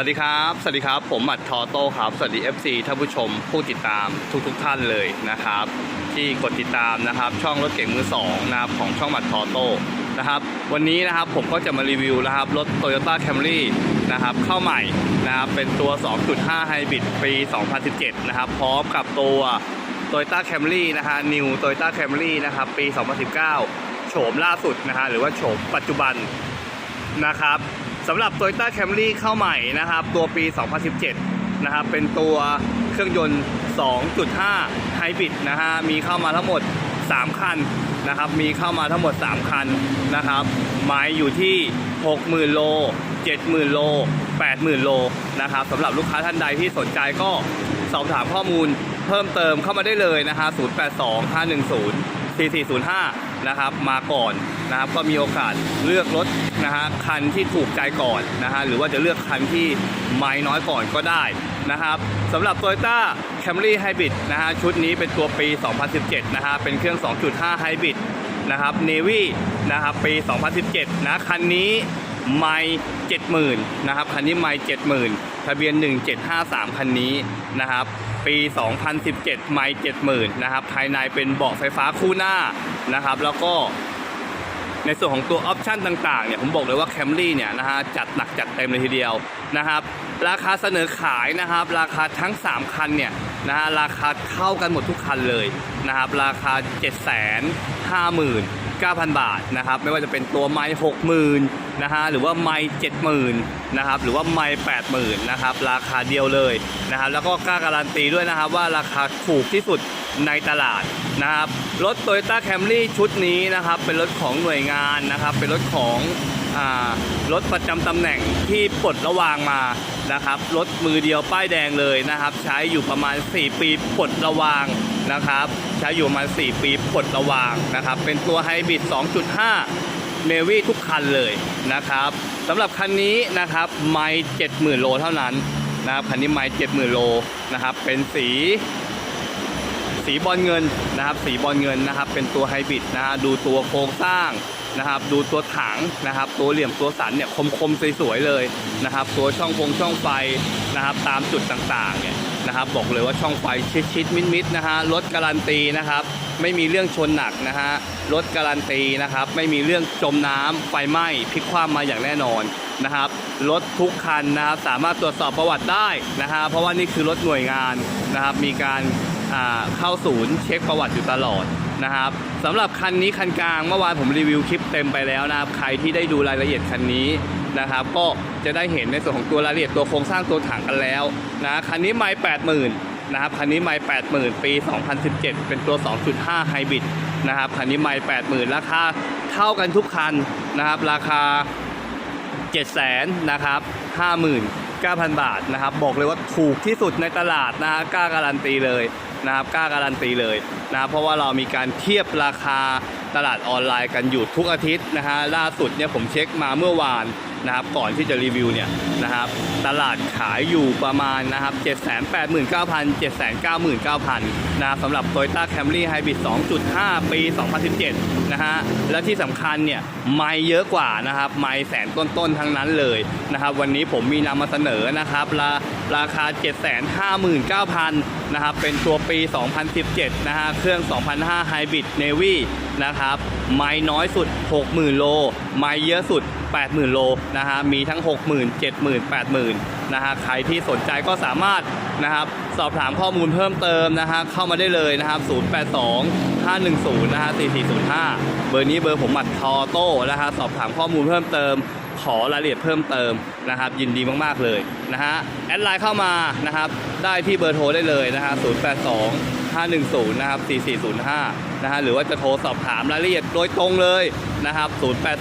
วัสดีครับ สวัสดีครับ ผมหมัดทอโต้ครับ สวัสดี FC ท่านผู้ชมผู้ติดตามทุกๆทท่านเลยนะครับ ที่กดติดตามนะครับ ช่องรถเก่งมือสองนะครับของช่องหมัดทอโต้นะครับวันนี้นะครับผมก็จะมารีวิวนะครับรถ Toyota Camry นะครับเข้าใหม่นะครับเป็นตัว 2.5 Hybrid ปี 2017 นะครับ พร้อมกับตัว Toyota Camry นะฮะ New Toyota Camry นะครับปี 2019 โฉมล่าสุดนะฮะหรือว่าโฉมปัจจุบันนะครับ สำหรับ Toyota Camry เข้าใหม่นะครับ ตัวปี 2017 นะครับ เป็นตัวเครื่องยนต์ 2.5 Hybrid นะฮะ มีเข้ามาทั้งหมด 3 คันนะครับ มีเข้ามาทั้งหมด 3 คันนะครับไม้อยู่ที่ 60,000 โล 70,000 โล 80,000 โลนะครับสำหรับลูกค้าท่านใดที่สนใจก็สอบถามข้อมูลเพิ่มเติมเข้ามาได้เลยนะฮะ 082 510 4405 นะครับมาก่อนนะครับก็มีโอกาสเลือกรถนะฮะคันที่ถูกใจก่อนนะฮะหรือว่าจะเลือกคันที่ไม้น้อยก่อนก็ได้นะครับสำหรับ Toyota Camry Hybrid นะฮะชุดนี้เป็นตัวปี 2017 นะฮะเป็นเครื่อง 2.5 Hybrid นะครับ Navy นะครับปี 2017 นะคันนี้ไม่70,000นะครับคันนี้ไม่70,000 ทะเบียน 1753 คันนี้นะครับปี 2017 ไม่70,000นะครับภายในเป็นเบาะไฟฟ้าคู่หน้า นะครับ แล้วก็ในส่วนของตัวออปชันต่างๆเนี่ยผมบอกเลยว่า Camry เนี่ยนะฮะจัดหนักจัดเต็มเลยทีเดียวนะครับ ราคาเสนอขายนะครับ ราคาทั้ง 3 คันเนี่ยนะฮะราคาเท่ากันหมดทุกคันเลยนะครับ ราคา 750,000 9,000 บาทนะครับไม่ว่าจะเป็นตัวไม้60,000นะฮะหรือว่าไม้70,000นะครับหรือว่าไม้80,000นะครับราคาเดียวเลยนะครับแล้วก็กล้าการันตีด้วยนะครับว่าราคาถูกที่สุด ในตลาดนะครับ รถ Toyota Camry ชุดนี้นะครับ เป็นรถของหน่วยงานนะครับ เป็นรถของรถประจำตำแหน่งที่ปลดระวางมานะครับ รถมือเดียวป้ายแดงเลยนะครับ ใช้อยู่ประมาณ 4 ปีปลดระวางนะครับ ใช้อยู่ประมาณ 4 ปีปลดระวางนะครับ เป็นตัวไฮบริด 2.5 เนวี่ทุกคันเลยนะครับสำหรับคันนี้นะครับไม่70,000 โลเท่านั้นนะครับคันนี้ไม่70,000 โลนะครับ เป็นสี สีบอลเงินนะครับ สีบอลเงินนะครับ เป็นตัวไฮบริดนะฮะดูตัวโครงสร้างนะครับ ดูตัวถังนะครับ ตัวเหลี่ยมตัวสันเนี่ยคมๆสวยๆเลยนะครับ ตัวช่องพงช่องไฟนะครับ ตามจุดต่างๆเนี่ยนะครับ บอกเลยว่าช่องไฟชิดๆมิดๆนะฮะรถการันตีนะครับ ไม่มีเรื่องชนหนักนะฮะรถการันตีนะครับ ไม่มีเรื่องจมน้ำไฟไหม้พลิกคว่ำมาอย่างแน่นอนนะครับรถทุกคันนะครับสามารถตรวจสอบประวัติได้นะฮะเพราะว่านี่คือรถหน่วยงานนะครับมีการ เข้าศูนย์เช็คประวัติอยู่ตลอดนะครับสำหรับคันนี้คันกลางเมื่อวานผมรีวิวคลิปเต็มไปแล้วนะครับใครที่ได้ดูรายละเอียดคันนี้นะครับ ก็จะได้เห็นในส่วนของตัวรายละเอียดตัวโครงสร้างตัวถังกันแล้วนะคันนี้ไม่แปดหมื่นนะครับคันนี้ไม่แปดหมื่นปี 2017 เป็นตัว 2.5 ไฮบริดนะครับคันนี้ไม่แปดหมื่นราคาเท่ากันทุกคันนะครับราคา 7 0 0 0 0นะครับ59,000 บาทนะครับ บอกเลยว่าถูกที่สุดในตลาดนะฮะกล้าการันตีเลย นะครับกล้าการันตีเลยนะเพราะว่าเรามีการเทียบราคาตลาดออนไลน์กันอยู่ทุกอาทิตย์นะฮะล่าสุดเนี่ยผมเช็คมาเมื่อวานนะครับก่อนที่จะรีวิวเนี่ยนะครับตลาดขายอยู่ประมาณนะครับ 789,000 799,000นะครับสำหรับ Toyota Camry Hybrid 2.5 ปี 2017 นะฮะและที่สำคัญเนี่ยไม่เยอะกว่านะครับไม่แสนต้นๆ ทั้งนั้นเลยนะครับวันนี้ผมมีนำมาเสนอนะครับราราคา 759,000 นะครับ เป็นตัวปี 2017 นะฮะ เครื่อง 2005 Hybrid Navy นะครับ ไม่น้อยสุด 60,000 โล ไม่เยอะสุด 80,000 โล นะฮะ มีทั้ง 60,000 70,000 80,000 นะฮะ ใครที่สนใจก็สามารถนะครับ สอบถามข้อมูลเพิ่มเติมนะฮะ เข้ามาได้เลยนะครับ 082 510 นะฮะ 4405 เบอร์นี้เบอร์ผมหมัดทอโต้นะฮะ สอบถามข้อมูลเพิ่มเติม อรายละเอียดเพิ่มเติมนะครับ ยินดีมาก ๆ เลยนะฮะแอดไลน์เข้ามานะครับ ได้ที่เบอร์โทรได้เลยนะฮะ082 510 นะครับ 4405 นะฮะหรือว่าจะโทรสอบถามรายละเอียดโดยตรงเลยนะครับ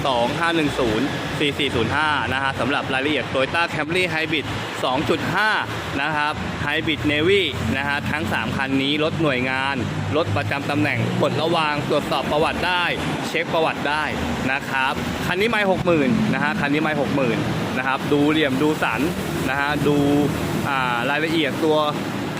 082 510 4405 นะฮะสำหรับรายละเอียด Toyota Camry Hybrid 2.5 นะครับ Hybrid Navy นะฮะทั้ง 3 คันนี้รถหน่วยงาน รถประจำตำแหน่งปลดระวางตรวจสอบประวัติได้ เช็คประวัติได้นะครับ คันนี้ไม่60,000 นะฮะคันนี้ไม่60,000 นะครับ ดูเหลี่ยมดูสันนะฮะดูรายละเอียดตัว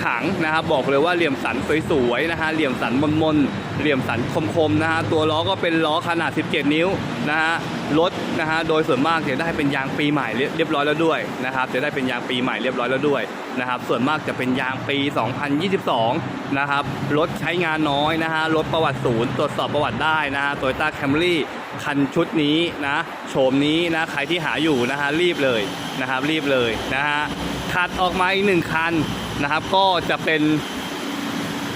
ถังนะครับบอกเลยว่าเหลี่ยมสันสวยๆนะฮะเหลี่ยมสันมนๆเหลี่ยมสันคมๆนะฮะตัวล้อก็เป็นล้อขนาด 17 นิ้วนะฮะรถนะฮะโดยส่วนมากจะได้เป็นยางปีใหม่เรียบร้อยแล้วด้วยนะครับจะได้เป็นยางปีใหม่เรียบร้อยแล้วด้วยนะครับส่วนมากจะเป็นยางปี 2022 นะครับรถใช้งานน้อยนะฮะรถประวัติศูนย์ตรวจสอบประวัติได้นะฮะโตโยต้าแคมรี่คันชุดนี้นะโฉมนี้นะใครที่หาอยู่นะฮะรีบเลยนะครับรีบเลยนะฮะ ถัดออกมาอีกหนึ่งคันนะครับ ก็จะเป็น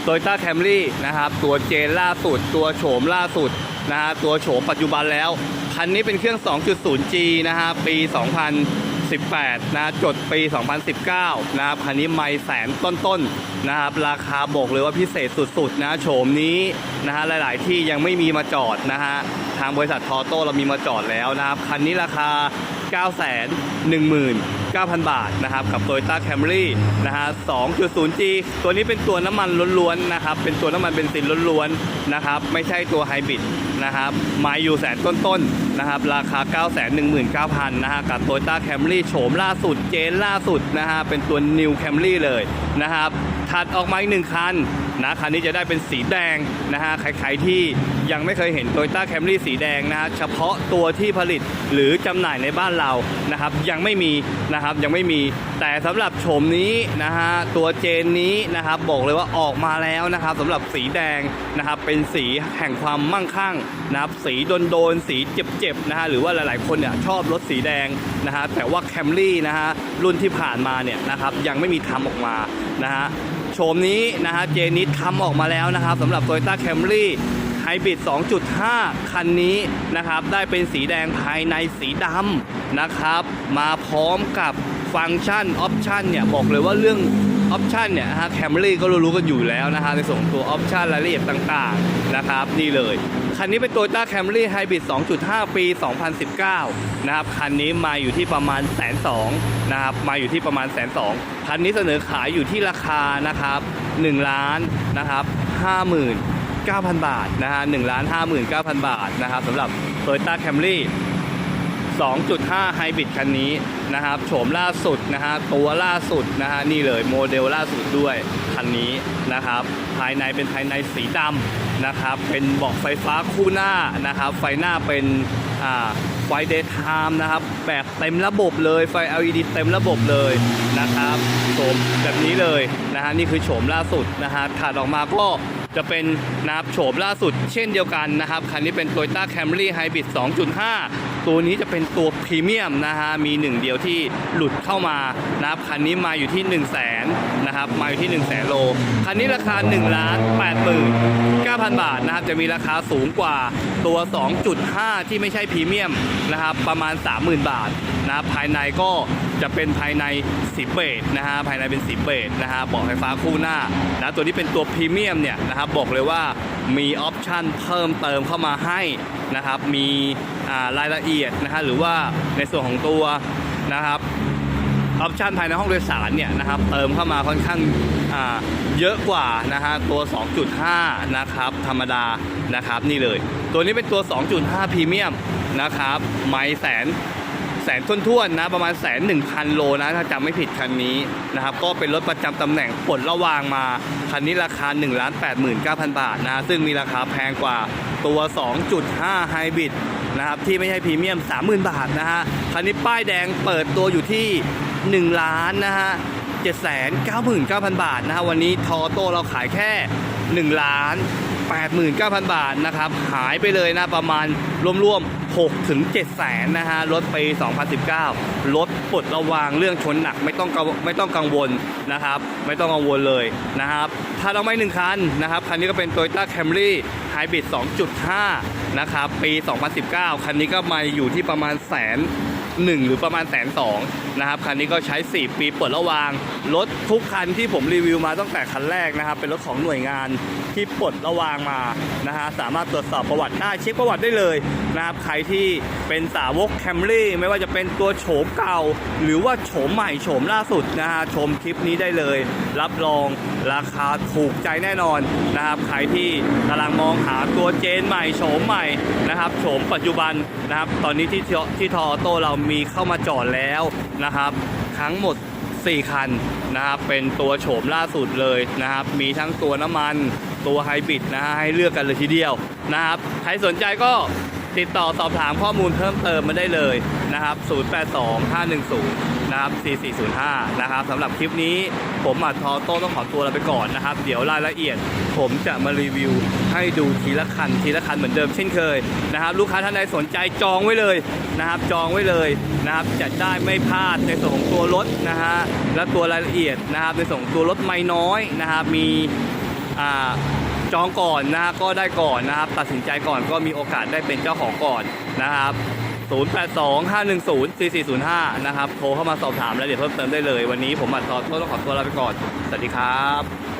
โตโยต้าแคมรี่นะครับ ตัวเจนล่าสุด ตัวโฉมล่าสุดนะฮะตัวโฉมปัจจุบันแล้ว คันนี้เป็นเครื่อง 2.0G นะฮะปี 2000 2018 นะจดปี 2019 นะครับคันนี้ไม่แสนต้นๆนะครับราคาบอกเลยว่าพิเศษสุดๆนะโฉมนี้นะฮะหลายๆที่ยังไม่มีมาจอดนะฮะทางบริษัททอโต้เรามีมาจอดแล้วนะครับคันนี้ราคา 919,000 บาทนะครับกับ Toyota Camry นะฮะ 2.0G ตัวนี้เป็นตัวน้ำมันล้วนๆนะครับเป็นตัวน้ำมันเบนซินล้วนๆนะครับไม่ใช่ตัวไฮบริด นะครับมาอยู่แสนต้นๆนะครับ ราคา 919,000นะฮะกับ Toyota Camry โฉมล่าสุดเจนล่าสุดนะฮะเป็นตัว New Camry เลยนะครับถัดออกมาอีกหนึ่งคัน นะคันนี้จะได้เป็นสีแดงนะฮะใครๆที่ยังไม่เคยเห็น Toyota Camry สีแดงนะฮะเฉพาะตัวที่ผลิตหรือจำหน่ายในบ้านเรานะครับยังไม่มีนะครับยังไม่มีแต่สำหรับโฉมนี้นะฮะตัวเจนนี้นะครับบอกเลยว่าออกมาแล้วนะครับสำหรับสีแดงนะครับเป็นสีแห่งความมั่งคั่งนะครับสีโดนๆสีเจ็บๆนะฮะหรือว่าหลายๆคนเนี่ยชอบรถสีแดงนะฮะแต่ว่า Camry นะฮะรุ่นที่ผ่านมาเนี่ยนะครับยังไม่มีทำออกมานะฮะ มนี้นะฮะเจนิสทำออกมาแล้วนะครับสำหรับ t o y ต้าแคมรี่ไฮบริด 2.5 คันนี้นะครับ ได้เป็นสีแดงภายในสีดำนะครับ มาพร้อมกับฟังก์ชันออปชันเนี่ย บอกเลยว่าเรื่องออปชันเนี่ยฮะแคมรี่ก็รู้ๆกันอยู่แล้วนะฮะในส่วนของตัวออปชันรายละเอียดต่างๆนะครับ นี่เลย คันนี้เป็น Toyota Camry Hybrid 2.5 ปี 2019 นะครับ คันนี้มาอยู่ที่ประมาณแสนสองนะครับ มาอยู่ที่ประมาณแสนสองคันนี้เสนอขายอยู่ที่ราคานะครับ1ล้านนะครับ59,000 บาทนะฮะ1ล้าน59,000 บาทนะครับสำหรับ Toyota Camry 2.5 ไฮบริดคันนี้ นะครับโฉมล่าสุดนะฮะตัวล่าสุดนะฮะนี่เลยโมเดลล่าสุดด้วยคันนี้นะครับ ภายในเป็นภายในสีดำนะครับ เป็นเบาะไฟฟ้าคู่หน้านะครับ ไฟหน้าเป็นอ่าไฟเดย์ไทม์นะครับแบบเต็มระบบเลยไฟ LED เต็มระบบเลยนะครับโฉมแบบนี้เลยนะฮะนี่คือโฉมล่าสุดนะฮะถัดออกมาก็จะเป็นนะครับโฉมล่าสุดเช่นเดียวกันนะครับ คันนี้เป็น Toyota Camry Hybrid 2.5ตัวนี้จะเป็นตัวพรีเมียมนะฮะมีหนึ่งเดียวที่หลุดเข้ามานะครับคันนี้มาอยู่ที่1 0 0 0 0แสนนะครับมาอยู่ที่1 0 0 0 0แสนโลคันนี้ราคา1ล้าน8หมื่น9,000บาทนะครับจะมีราคาสูงกว่าตัว 2.5 ที่ไม่ใช่พรีเมียมนะครับประมาณ 30,000 บาทนะครับภายในก็จะเป็นภายในสีเบจนะฮะภายในเป็นสีเบจนะฮะเบาะไฟฟ้าคู่หน้านะตัวนี้เป็นตัวพรีเมียมเนี่ยนะครับบอกเลยว่ามีออปชั่นเพิ่มเติมเข้ามาให้ นะครับ มีรายละเอียดนะฮะหรือว่าในส่วนของตัวนะครับออปชันภายในห้องโดยสารเนี่ยนะครับเติมเข้ามาค่อนข้างเยอะกว่านะฮะตัว 2.5 นะครับธรรมดานะครับนี่เลย ตัวนี้เป็นตัว 2.5พรีเมียมนะครับไม่แสนแสนท้วนๆนะประมาณแสนหนึ่งพันโลนะถ้าจำไม่ผิดคันนี้นะครับก็เป็นรถประจำตำแหน่งปลดระวางมา คันนี้ราคา1ล้าน89,000บาทนะซึ่งมีราคาแพงกว่า ตัว 2.5 ไฮบริดนะครับที่ไม่ใช่พรีเมียม 30,000 บาทนะฮะคันนี้ป้ายแดงเปิดตัวอยู่ที่ 1 ล้านนะฮะ799,000 บาทนะฮะวันนี้ทอโต้เราขายแค่ 1 ล้าน89,000 บาทนะครับ หายไปเลยนะประมาณรวมๆ 6ถึง7แสนนะฮะรถปี 2019รถปลดระวางเรื่องชนหนักไม่ต้องกังไม่ต้องกังวลนะครับ ไม่ต้องกังวลเลยนะครับ ถ้าเราไม่หนึ่งคันนะครับ คันนี้ก็เป็น Toyota Camry Hybrid 2.5 นะครับ ปี 2019 คันนี้ก็มาอยู่ที่ประมาณแสนหนึ่งหรือประมาณแสนสองนะครับคันนี้ก็ใช้ 4 ปีปลดระวาง รถทุกคันที่ผมรีวิวมาตั้งแต่คันแรกนะครับ เป็นรถของหน่วยงานที่ปลดระวางมานะฮะสามารถตรวจสอบประวัติได้เช็คประวัติได้เลยนะครับใครที่เป็นสาวกแคมรี่ไม่ว่าจะเป็นตัวโฉมเก่า หรือว่าโฉมใหม่โฉมล่าสุดนะฮะชมคลิปนี้ได้เลย รับรองราคาถูกใจแน่นอนนะครับใครที่กำลังมองหาตัวเจนใหม่โฉมใหม่นะครับโฉมปัจจุบันนะครับตอนนี้ที่ที่ทอโต้เรามีเข้ามาจอดแล้ว นะครับ ทั้งหมด 4 คันนะครับ เป็นตัวโฉมล่าสุดเลยนะครับ มีทั้งตัวน้ำมันตัวไฮบริดนะฮะให้เลือกกันเลยทีเดียวนะครับ ใครสนใจก็ติดต่อสอบถามข้อมูลเพิ่มเติมมาได้เลยนะครับ 082 510 นะครับ4405 นะครับสำหรับคลิปนี้ผมอัดทอโต้ต้องขอตัวลาไปก่อนนะครับ เดี๋ยวรายละเอียด ผมจะมารีวิวให้ดูทีละคันทีละคันเหมือนเดิมเช่นเคยนะครับ ลูกค้าท่านใดสนใจจองไว้เลยนะครับ จองไว้เลยนะครับจะได้ไม่พลาดในส่วนของตัวรถนะฮะและตัวรายละเอียดนะครับในส่วนของตัวรถไม่น้อยนะครับมีอ่าจองก่อนนะก็ได้ก่อนนะครับ ตัดสินใจก่อนก็มีโอกาสได้เป็นเจ้าของก่อนนะครับ 0825104405 นะครับ โทรเข้ามาสอบถามรายละเอียดเพิ่มเติมได้เลย วันนี้ผมอัดทอต้องขอตัวลาไปก่อน สวัสดีครับ